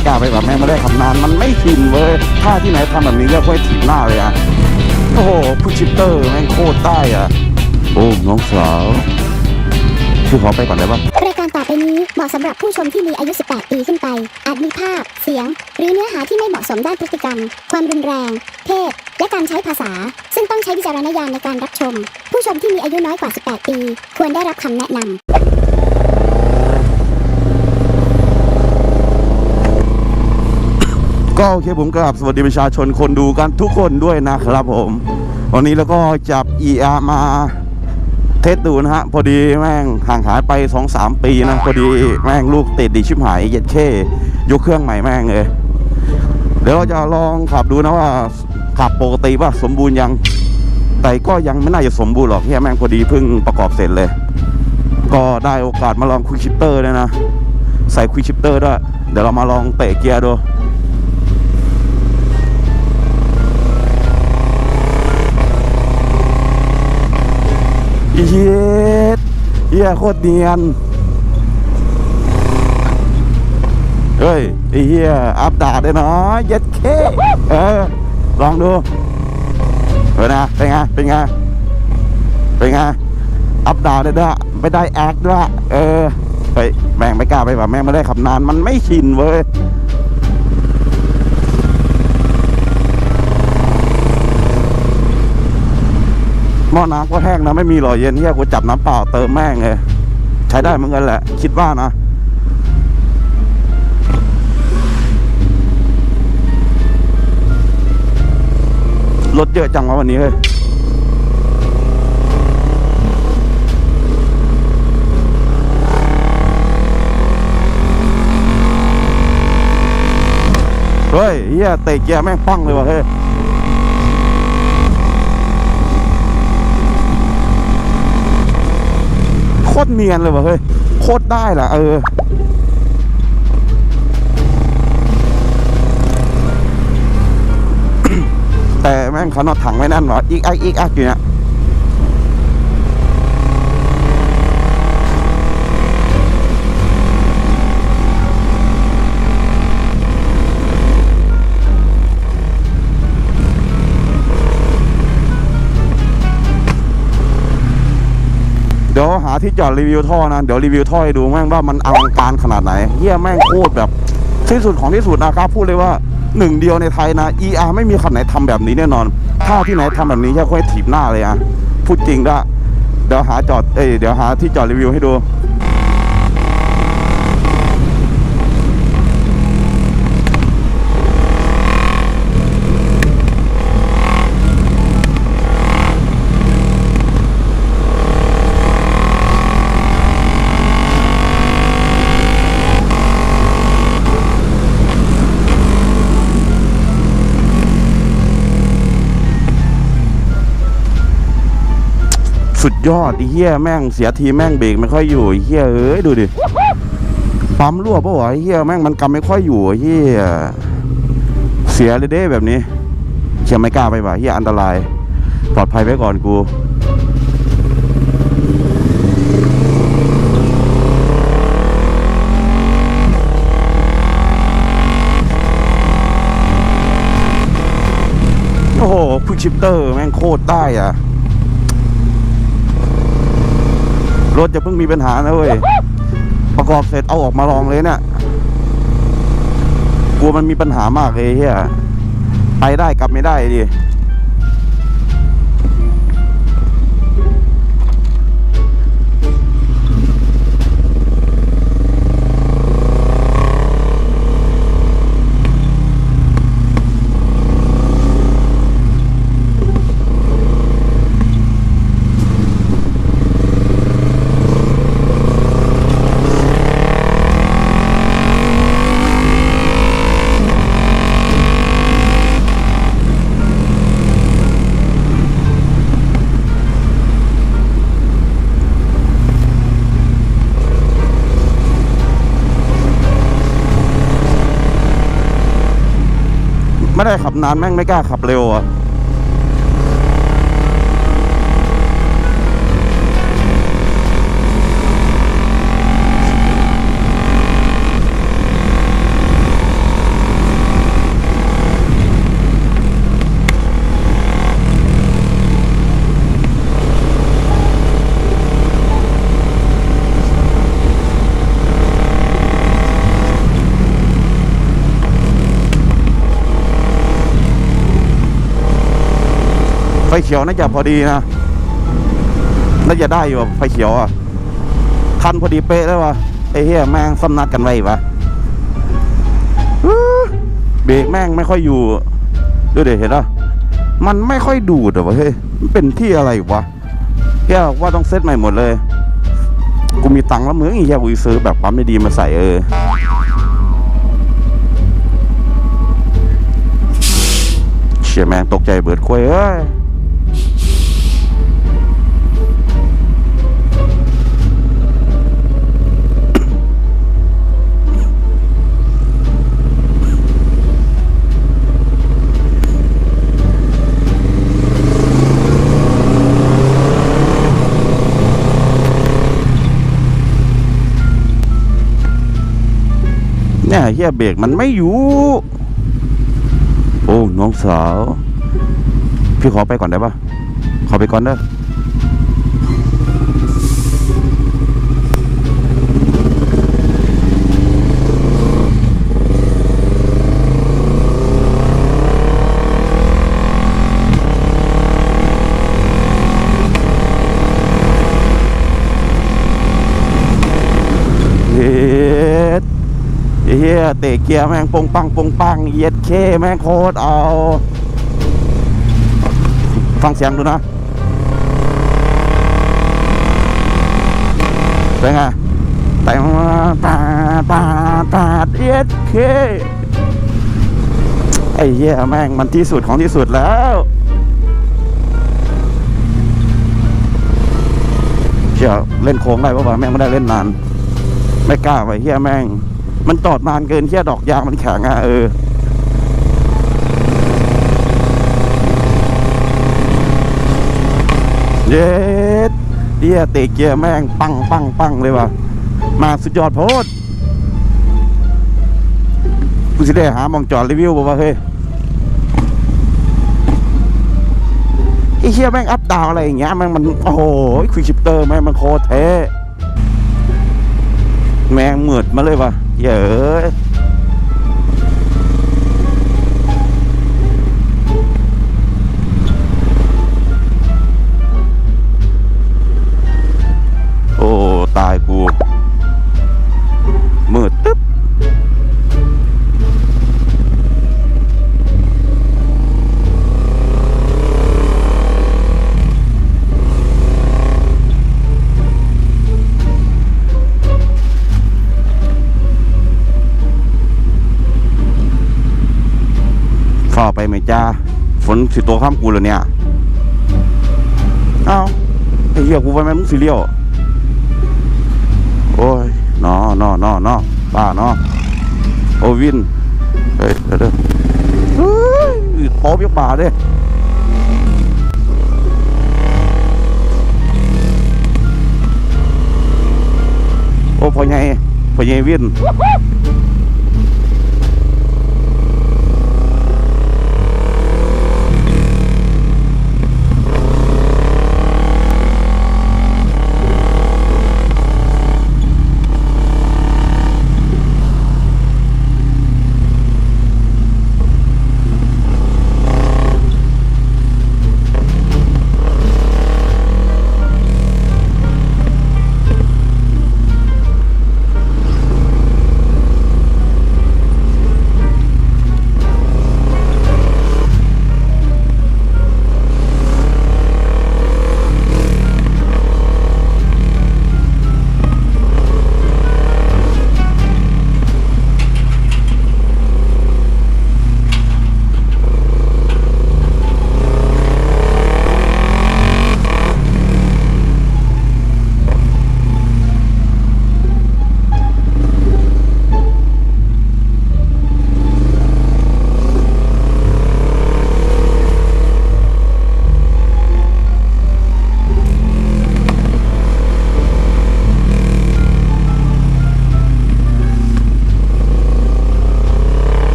ไม่กล้าไปแบบแม่ไม่ได้ทำนานมันไม่ชินเว้ยถ้าที่ไหนทำแบบนี้ก็ค่อยถีบหน้าเลยอะโอ้โหผู้ชิปเตอร์แม่งโคตรใต้อะโอ้น้องสาวคือขอไปก่อนได้ปะรายการต่อไปนี้เหมาะสำหรับผู้ชมที่มีอายุ 18 ปีขึ้นไป อาจมีภาพ เสียง หรือเนื้อหาที่ไม่เหมาะสมด้านพฤติกรรม ความรุนแรง เพศ และการใช้ภาษา ซึ่งต้องใช้วิจารณญาณในการรับชม ผู้ชมที่มีอายุน้อยกว่า 18 ปี ควรได้รับคำแนะนำ ก็โอเคผมกราบสวัสดีประชาชนคนดูกันทุกคนด้วยนะครับผม วันนี้แล้วก็จับ ER มาเทสดูนะฮะ พอดีแม่งห่างหายไป 2-3 ปีนะ พอดีแม่งลูกติดดีชิบหายเย็ดเข้ยกเครื่องใหม่แม่งเลยเดี๋ยวเราจะลองขับดูนะว่าขับปกติป่ะสมบูรณ์ยัง แต่ก็ยังไม่น่าจะสมบูรณ์หรอกแค่แม่งพอดีเพิ่งประกอบเสร็จเลย ก็ได้โอกาสมาลองควิชิปเตอร์เลยนะ ใส่ควิชิปเตอร์ด้วย เดี๋ยวเรามาลองเตะเกียร์ดู เหี้ยเหี้ยโคตรเนียน เฮ้ยไอ้เหี้ยอัปดาดได้เนาะเย็ดเคเออลองดูเออนะเป็นไงเป็นไงเป็นไงอัปดาดได้ด้วยไม่ได้แอคด้วยเออเฮ้ยแม่งไม่กล้าไปแบบแม่งไม่ได้ขับนานมันไม่ชินเว้ย หม้อน้ำก็แห้งนะไม่มีหล่อเย็นเฮียกูจับน้ำเปล่าเติมแม่งเลยใช้ได้เหมือนกันแหละ คิดว่านะรถเยอะจังวะวันนี้เฮ้ยเฮ้ยเฮียเตะเกียร์แม่งปังเลยวะเฮ้ย โค ตรเนียนเลยว่ะเฮ้ยโคตรได้ล่ะ เออแต่แม่งเขานอดถังไว้นั่นหรออีกอีกอีกอักอยู่เนี่ยาที่จอดรีวิวท่อนะเดี๋ยวรีวิวท่อให้ดูแม่งว่ามันอลังการขนาดไหนเฮียแม่งโคตรแบบที่สุดของที่สุดนะครับพูดเลยว่าหนึ่งเดียวในไทยนะ ER ไม่มีคันไหนทำแบบนี้แน่นอน ถ้าที่ไหนทำแบบนี้แค่ค่อยถีบหน้าเลยอะพูดจริงด้วเดี๋ยวหาจอดเอ้ยเดี๋ยวหาที่จอดรีวิวให้ดู สุดยอดไอ้เหี้ยแม่งเสียทีแม่งเบรกไม่ค่อยอยู่ไอ้เหี้ยเอ้ยดูดิปั๊มรั่วปะวะไอ้เหี้ยแม่งมันกำไม่ค่อยอยู่ไอ้เหี้ยเสียเลยเด้แบบนี้เชียไม่กล้าไปว่ะเหี้ยอันตราย ปลอดภัยไว้ก่อนกูโอ้โหคุกชิปเตอร์แม่งโคตรได้อะ รถจะเพิ่งมีปัญหานะเว้ย ประกอบเสร็จเอาออกมาลองเลยเนี่ย กลัวมันมีปัญหามากเลยเฮียไปได้กลับไม่ได้ดิ ไม่ได้ขับนานแม่งไม่กล้าขับเร็วอะ ไฟเขียวน่าจะพอดีนะน่าจะได้อยู่ไฟเขียวอะคันพอดีเป๊ะแล้ววะไอ้เหี้ยแม่งสำนักกันไว้ปะเบรกแม่งไม่ค่อยอยู่ดูเดี๋ยวเห็นปะมันไม่ค่อยดูดอะวะเฮ้ยมันเป็นที่อะไรวะเฮียว่าต้องเซตใหม่หมดเลยกูมีตังค์แล้วมึงอ้เฮียกูซื้อแบบปั๊มดีๆมาใส่เออเชี่ยแม่งตกใจเบิดคุยเอ้ย เนี่ยเฮียเบรกมันไม่อยู่ โอ้น้องสาว พี่ขอไปก่อนได้ปะขอไปก่อนเด้อเฮ็ด เฮียเตะเกียร์แม่งปงปังปงปังเย็ดเคแม่งโคตรเอา ฟังเสียงดูนะ เป็นไงแต่มาตาตาตาเอ็ดเคไอ้เหี้ยแม่งมันที่สุดของที่สุดแล้วเชี่ยเล่นโค้งได้ปะวะแม่งไม่ได้เล่นนาน ไม่กล้าไปเฮียแม่ง มันจอดนานเกินเฮียดอกยางมันแข็งอะเออเย็ดเฮียเตะเกียร์แม่งปังปังปังเลยว่ะ มาสุดยอดโพดกูสิได้หามองจอดรีวิวบอกว่าเฮ้ยไอ้เฮียแม่งอัพดาวอะไรอย่างเงี้ยแม่งมันโอ้โหควิกชิปเตอร์แม่งมันโคตรเท่แม่งเหมือดมาเลยว่ะ เยอะ ไปไหมจ้าฝนสิตัวข้ามกูเลยเนี่ยเอ้าไอ้เหี้ยกูไปแม่มึงสิเลี้ยวโอ้ยนอนอนอนอบ้านอโอวินเฮ้ยเดี๋ยวเดี๋ยวเฮ้ยโป๊บยกบ่าเด้โอ้พ่อใหญ่พ่อใหญ่วิน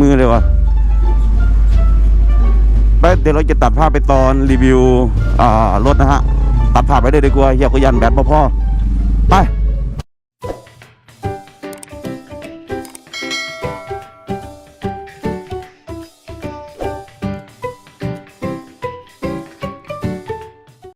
มือเลยวะไปเดี๋ยวเราจะตัดภาพไปตอนรีวิวรถนะฮะ ตัดภาพไปเลยดีกว่าเฮียก็ยันแบตพ่อไป